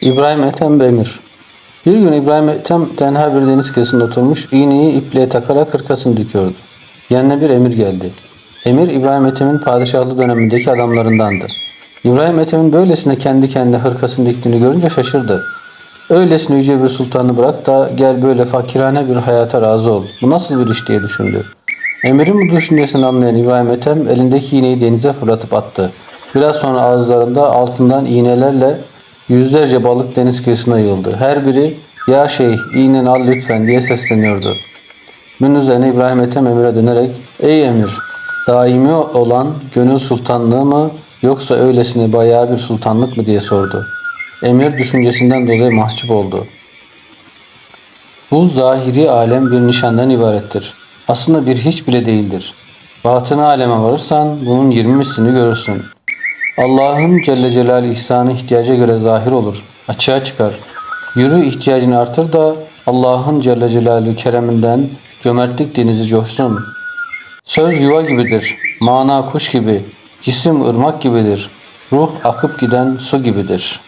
İbrahim Ethem Emir Bir gün İbrahim Ethem tenha bir deniz kıyısında oturmuş, iğneyi ipliğe takarak hırkasını dikiyordu. Yanına bir emir geldi. Emir İbrahim Ethem'in padişahlı dönemindeki adamlarındandı. İbrahim Ethem'in böylesine kendi kendine hırkasını diktiğini görünce şaşırdı. Öylesine yüce bir sultanı bırak da gel böyle fakirane bir hayata razı ol. Bu nasıl bir iş diye düşündü. Emir'in bu düşüncesini anlayan İbrahim Ethem elindeki iğneyi denize fırlatıp attı. Biraz sonra ağızlarında altından iğnelerle yüzlerce balık deniz kıyısına yığıldı. Her biri ya şeyh iğneni al lütfen diye sesleniyordu. Bunun üzerine İbrahim Ethem Emir'e dönerek Ey Emir daimi olan gönül sultanlığı mı yoksa öylesine bayağı bir sultanlık mı diye sordu. Emir düşüncesinden dolayı mahcup oldu. Bu zahiri alem bir nişandan ibarettir. Aslında bir hiç bile değildir. Batını aleme varırsan bunun yirmi mislini görürsün. Allah'ın Celle Celaluhu ihsanı ihtiyaca göre zahir olur, açığa çıkar. Yürü ihtiyacını artır da Allah'ın Celle Celaluhu kereminden cömertlik denizi coşsun. Söz yuva gibidir, mana kuş gibi, cisim ırmak gibidir, ruh akıp giden su gibidir.''